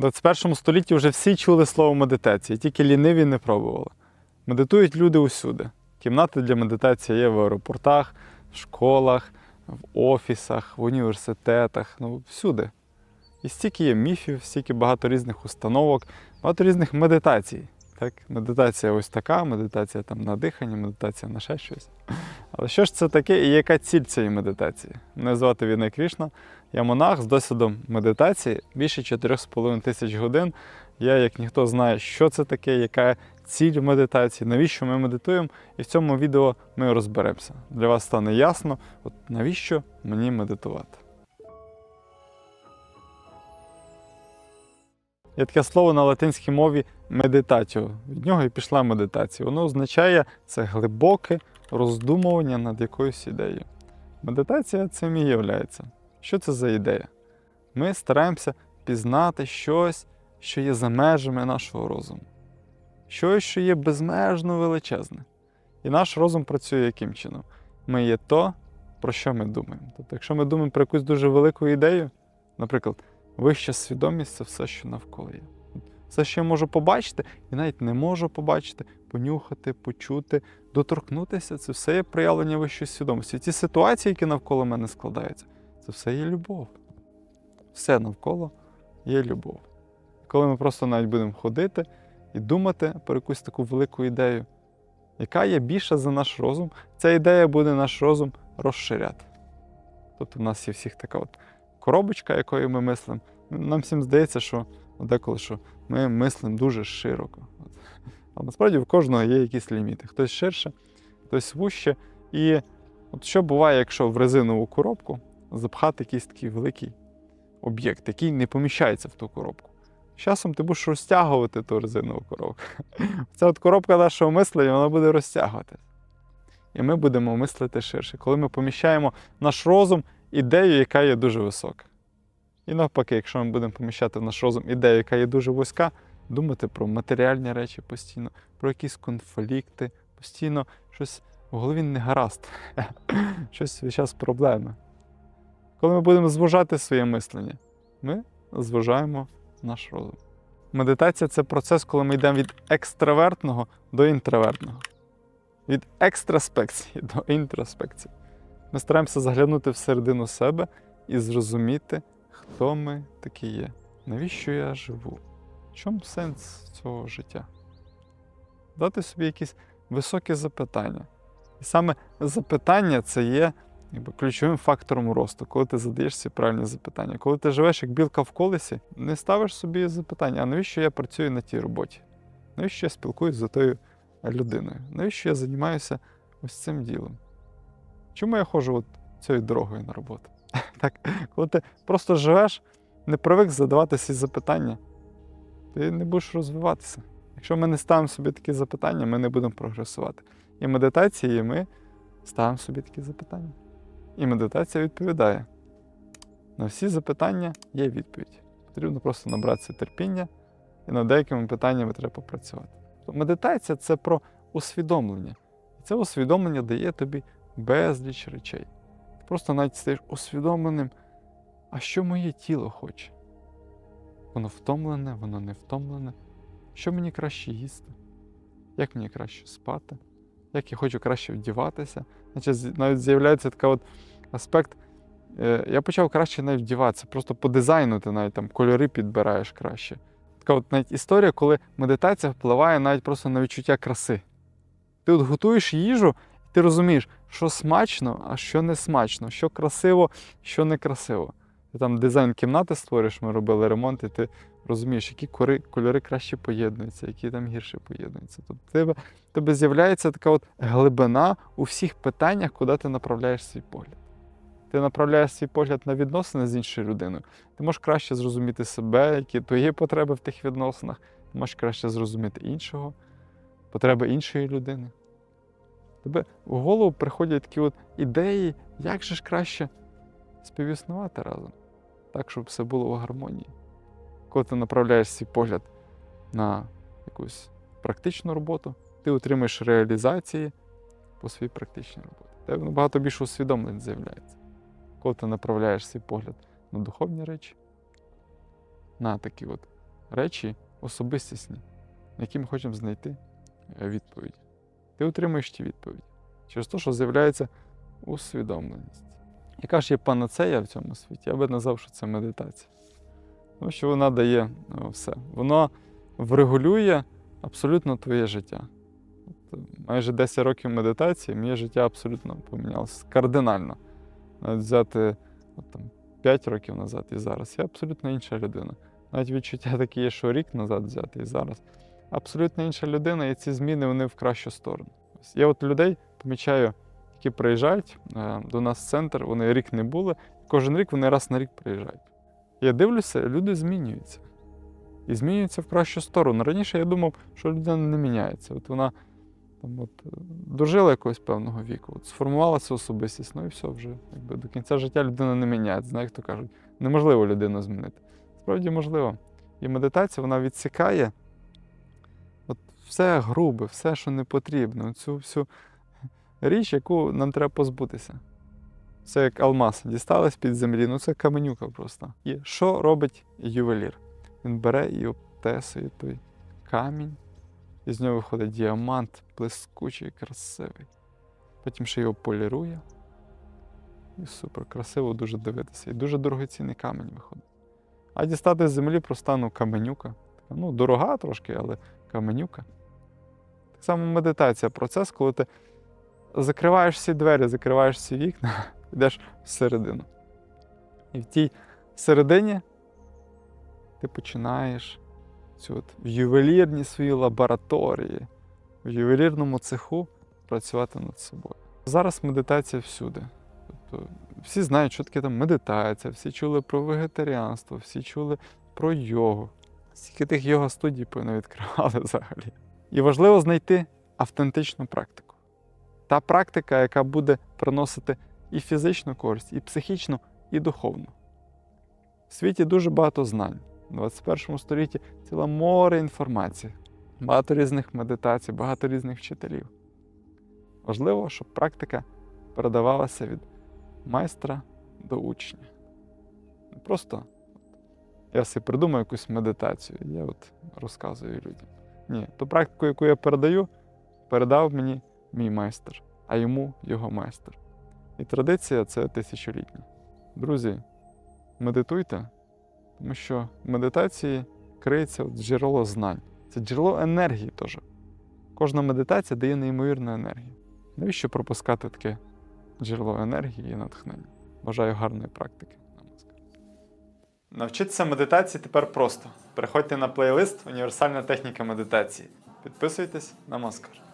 В 21 столітті вже всі чули слово медитація, тільки ліниві не пробували. Медитують люди усюди. Кімнати для медитації є в аеропортах, в школах, в офісах, в університетах, ну всюди. І стільки є міфів, стільки багато різних установок, багато різних медитацій. Так? Медитація ось така, медитація там на дихання, медитація на ще щось. Але що ж це таке і яка ціль цієї медитації? Мене звати Вінай Крішна, я монах з досвідом медитації більше 4,5 тисяч годин. Я, як ніхто, знає, що це таке, яка ціль в медитації, навіщо ми медитуємо. І в цьому відео ми розберемося. Для вас стане ясно, от навіщо мені медитувати. Є таке слово на латинській мові медитатіо. Від нього і пішла медитація. Воно означає це глибоке роздумування над якоюсь ідеєю. Медитація цим і є. Що це за ідея? Ми стараємося пізнати щось, що є за межами нашого розуму. Щось, що є безмежно величезне. І наш розум працює яким чином? Ми є то, про що ми думаємо. Тобто, якщо ми думаємо про якусь дуже велику ідею, наприклад, вища свідомість це все, що навколо є. Все, що я можу побачити, і навіть не можу побачити, понюхати, почути, доторкнутися це все є проявлення вищої свідомості. Ці ситуації, які навколо мене складаються, це все є любов. Все навколо є любов. Коли ми просто навіть будемо ходити і думати про якусь таку велику ідею, яка є більша за наш розум, ця ідея буде наш розум розширяти. Тобто в нас є всіх така от коробочка, якою ми мислимо. Нам всім здається, що деколи що ми мислимо дуже широко. А насправді в кожного є якісь ліміти. Хтось ширше, хтось вуще. І от що буває, якщо в резинову коробку запхати якийсь такий великий об'єкт, який не поміщається в ту коробку. З часом ти будеш розтягувати ту резинову коробку. Ця от коробка нашого мислення вона буде розтягуватися. І ми будемо мислити ширше, коли ми поміщаємо наш розум ідею, яка є дуже висока. І навпаки, якщо ми будемо поміщати в наш розум ідею, яка є дуже вузька, думати про матеріальні речі постійно, про якісь конфлікти, постійно щось в голові не гаразд, щось весь час проблеми. Коли ми будемо звужати своє мислення, ми звужаємо наш розум. Медитація це процес, коли ми йдемо від екстравертного до інтровертного, від екстраспекції до інтроспекції. Ми стараємося заглянути всередину себе і зрозуміти, хто ми такі є, навіщо я живу, в чому сенс цього життя. Дати собі якісь високі запитання. І саме запитання це є якби, ключовим фактором росту, коли ти задаєш ці правильні запитання. Коли ти живеш як білка в колесі, не ставиш собі запитання, а навіщо я працюю на тій роботі? Навіщо я спілкуюся з тою людиною? Навіщо я займаюся ось цим ділом? Чому я ходжу от цією дорогою на роботу? Так, коли ти просто живеш, не привик задавати ці запитання, ти не будеш розвиватися. Якщо ми не ставимо собі такі запитання, ми не будемо прогресувати. І медитації ми ставимо собі такі запитання. І медитація відповідає. На всі запитання є відповідь. Потрібно просто набратися терпіння, і над деякими питаннями треба попрацювати. Тобто медитація це про усвідомлення. І це усвідомлення дає тобі безліч речей. Ти просто навіть стаєш усвідомленим, а що моє тіло хоче. Воно втомлене, воно не втомлене. Що мені краще їсти? Як мені краще спати? Як я хочу краще вдіватися? Значить, навіть з'являється такий от аспект. е, Я почав краще навіть вдіватися, просто по дизайну ти навіть там кольори підбираєш краще. Така от навіть історія, коли медитація впливає навіть просто на відчуття краси. Ти от готуєш їжу, і ти розумієш, що смачно, а що не смачно, що красиво, що не красиво. Ти там дизайн кімнати створиш, ми робили ремонт, і ти розумієш, які кори, кольори краще поєднуються, які там гірше поєднуються. Тобто тебе, тебе з'являється така от глибина у всіх питаннях, куди ти направляєш свій погляд. Ти направляєш свій погляд на відносини з іншою людиною. Ти можеш краще зрозуміти себе, які твої потреби в тих відносинах, ти можеш краще зрозуміти іншого, потреби іншої людини. Тебе в голову приходять такі от ідеї, як же ж краще співіснувати разом, так, щоб все було в гармонії. Коли ти направляєш свій погляд на якусь практичну роботу, ти отримаєш реалізації по своїй практичній роботі. Тебе набагато більше усвідомлень з'являється. Коли ти направляєш свій погляд на духовні речі, на такі от речі особистісні, на які ми хочемо знайти е, відповідь. Ти отримуєш ті відповіді через те, що з'являється усвідомленість. Яка ж є панацея в цьому світі? Я би назвав, що це медитація. Тому що вона дає е, все. Воно врегулює абсолютно твоє життя. От, е, майже 10 років медитації, моє життя абсолютно помінялося кардинально. Навіть взяти от, там, 5 років назад і зараз. Я абсолютно інша людина. Навіть відчуття таке є, що рік назад взяти і зараз. Абсолютно інша людина, і ці зміни вони в кращу сторону. Я от людей помічаю, які приїжджають е, до нас в центр, вони рік не були, кожен рік вони раз на рік приїжджають. Я дивлюся, люди змінюються. І змінюються в кращу сторону. Раніше я думав, що людина не міняється. От вона там, от, е, дожила якогось певного віку, от, сформувалася особистість, ну і все вже. Якби, до кінця життя людина не міняється. Знаєте, як то кажуть, неможливо людину змінити. Справді можливо. І медитація вона відсікає от все грубе, все, що не потрібно, цю всю річ, яку нам треба позбутися. Це як алмаз. Дістали з-під землі, ну це каменюка просто. І що робить ювелір? Він бере і обтесує той камінь, і з нього виходить діамант, блискучий, красивий. Потім ще його полірує. І супер красиво дуже дивитися. І дуже дорогоцінний камінь виходить. А дістати з землі проста ну, каменюка. Ну, дорога трошки, але каменюка. Так само медитація процес, коли ти закриваєш всі двері, закриваєш всі вікна, йдеш всередину. І в тій середині ти починаєш цю от в ювелірній своїй лабораторії, в ювелірному цеху працювати над собою. Зараз медитація всюди. Тобто всі знають, що таке там медитація, всі чули про вегетаріанство, всі чули про йогу. Скільки тих йога студій не відкривали взагалі. І важливо знайти автентичну практику. Та практика, яка буде приносити і фізичну користь, і психічну, і духовну. В світі дуже багато знань. У 21 столітті ціла море інформації, багато різних медитацій, багато різних вчителів. Важливо, щоб практика передавалася від майстра до учня. Не просто я собі придумаю якусь медитацію, я от розказую людям. Ні, ту практику, яку я передаю, передав мені мій майстер, а йому його майстер. І традиція це тисячолітня. Друзі, медитуйте, тому що в медитації криється джерело знань. Це джерело енергії теж. Кожна медитація дає неймовірну енергію. Навіщо пропускати таке джерело енергії і натхнення? Бажаю гарної практики. Навчитися медитації тепер просто. Переходьте на плейлист Універсальна техніка медитації. Підписуйтесь на Маскар.